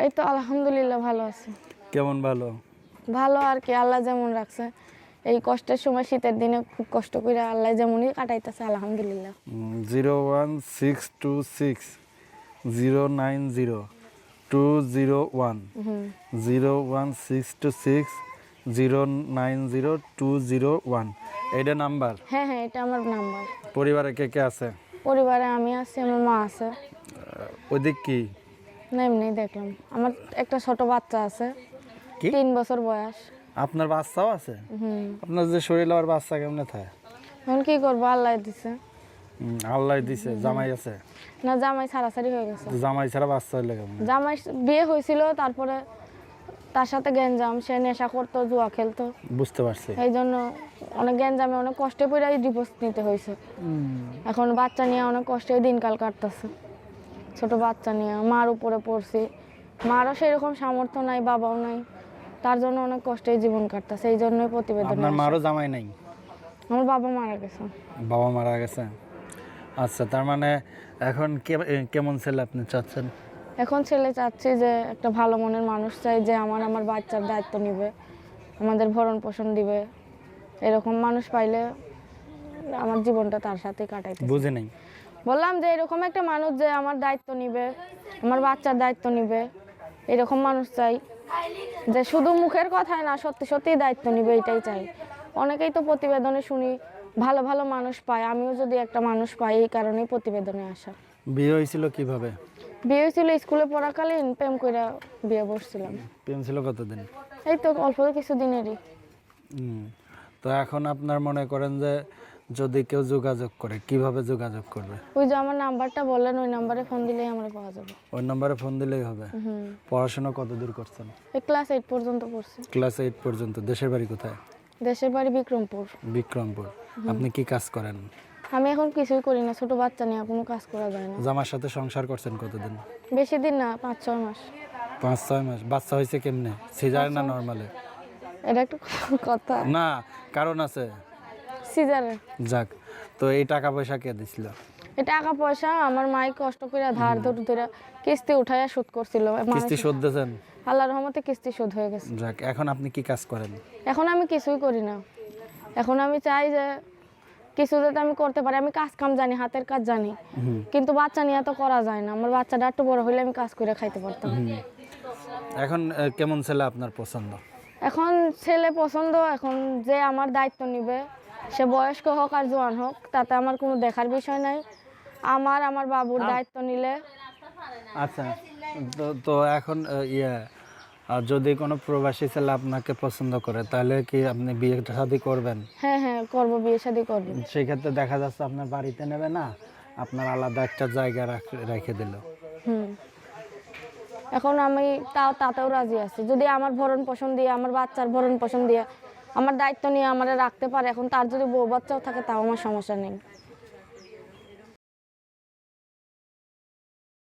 এই তো আলহামদুলিল্লাহ ভালো আছি। কেমন ভালো? ভালো আর কি আল্লাহ যেমন রাখছে। এই কষ্টের সময় শীতের দিনে খুব কষ্ট করে আল্লাহ যেমনই কাটাইতেছে আলহামদুলিল্লাহ। Zero one six two six zero nine zero two zero one zero one six two six zero nine zero two zero one. এইটা নাম্বার? হ্যাঁ হ্যাঁ এটা আমার নাম্বার। পরিবারে কে কে আছে? পরিবারে আমি আছি আমার মা আছে। ওইদিক কি? না এমনি দেখলাম। আমার একটা ছোট বাচ্চা আছে কি? তিন বছর বয়স। আপনার বাচ্চাও আছে? হুম। আপনার যে শরীর আবার বাচ্চা কেমনে থাকে? এখন কি করব আল্লাহ দিছে। আল্লাহ দিছে জামাই আছে? না জামাই ছাড়াছাড়ি হয়ে গেছে। জামাই ছাড়া বাচ্চা হইলে কেমন? জামাই বিয়ে হয়েছিল তারপরে তার সাথে গ্যাঞ্জাম সে নেশা করতো জুয়া খেলতো। বুঝতে পারছি। এই জন্য অনেক গ্যাঞ্জামে অনেক কষ্টে পড়ে ডিভোর্স নিতে হয়েছে এখন বাচ্চা নিয়ে অনেক কষ্টে দিনকাল কাটতেছে। ছোট বাচ্চা নিয়ে মার উপরে পড়ছি। মারও সেরকম সামর্থ্য নাই বাবাও নাই। তার জন্য অনেক কষ্টে জীবন কাটতেছে এই জন্যই প্রতিবেদন আপনার মারও জামাই নাই? আমার বাবা মারা গেছে। বাবা মারা গেছে? আচ্ছা তার মানে এখন কেমন ছেলে আপনি চাচ্ছেন? এখন ছেলে চাচ্ছি যে একটা ভালো মনের মানুষ চাই যে আমার আমার বাচ্চার দায়িত্ব নিবে আমাদের ভরণ পোষণ দিবে। এরকম মানুষ পাইলে আমার জীবনটা তার সাথে কাটাই বুঝে নেই? বললাম যে এরকম একটা মানুষ যে আমার দায়িত্ব নিবে আমার বাচ্চার দায়িত্ব নিবে এরকম মানুষ চাই যে শুধু মুখের কথায় না সত্যি সত্যিই দায়িত্ব নিবে এটাই চাই। অনেকেই তো প্রতিবেদনে শুনি ভালো ভালো মানুষ পায় আমিও যদি একটা মানুষ পাই এই কারণেই প্রতিবেদনে আসা। বিয়ে হয়েছিল কীভাবে? বিয়ে হয়েছিল স্কুলে পড়াকালীন প্রেম করে বিয়ে বসছিলাম। প্রেম ছিল কতদিন? এই তো অল্প কিছু দিনেরই। তো এখন আপনার মনে করেন যে যদি কেউ যোগাযোগ করে কীভাবে যোগাযোগ করবে? ওই যে আমার নাম্বারটা বললেন ওই নাম্বারে ফোন দিলেই আমরা পাওয়া যাবে। ওই নম্বরে ফোন দিলেই হবে? পড়াশোনা কত দূর করছেন? এই ক্লাস এইট পর্যন্ত পড়ছি। ক্লাস এইট পর্যন্ত দেশের বাড়ি কোথায়? দেশের বাড়ি বিক্রমপুর। বিক্রমপুর। আপনি কি কাজ করেন? আমি এখন কিছুই করি না ছোট বাচ্চা নিয়ে কোনো কাজ করা যায় না। জামার সাথে সংসার করছেন কতদিন? বেশি দিন না পাঁচ ছয় মাস। পাঁচ ছয় মাস। বাচ্চা হয়েছে কেমনে? সিজার না নর্মালে এটা একটু কথা। না কারণ আছে। সিজারে। যাক তো এই টাকা পয়সা কে দিছিল? এই টাকা পয়সা আমার মাই কষ্ট করে ধার ধরে ধরে কিস্তি উঠাইয়া করছিল। কিস্তি শোধ দিয়েছেন? আল্লাহ রহমতে কিস্তি শোধ হয়ে গেছে। যাক এখন আপনি কি কাজ করেন? এখন আমি কিছুই করি না। এখন আমি চাই যে কিছু যাতে আমি করতে পারি। আমি কাজ কাম জানি হাতের কাজ জানি। কিন্তু বাচ্চা নিয়ে তো করা যায় না। আমার বাচ্চাটা একটু বড় হলে আমি কাজ করে খাইতে পারতাম। এখন কেমন ছেলে আপনার পছন্দ? এখন ছেলে পছন্দ এখন যে আমার দায়িত্ব নিবে সে বয়স্ক হোক আর জোয়ান হোক তাতে আমার কোনো দেখার বিষয় নাই। আমার আমার বাবুর দায়িত্ব নিলে। আচ্ছা তো এখন ইয়ে আর যদি কোনো প্রবাসী ছেলে আপনাকে পছন্দ করে তাহলে কি আপনি বিয়ে শাদি করবেন? হ্যাঁ হ্যাঁ করব বিয়ে শাদি করব। সেই ক্ষেত্রে দেখা যাচ্ছে আপনার বাড়িতে নেবে না আপনার আলাদা একটা জায়গা রেখে দিল। হুম। এখন আমি তাও তাতেও রাজি আছি। যদি আমার ভরণ পোষণ দিয়ে আমার বাচ্চার ভরণ পোষণ দিয়ে আমার দায়িত্ব নিয়ে আমার রাখতে পারে, এখন তার যদি বউ বাচ্চাও থাকে তাও আমার সমস্যা নেই।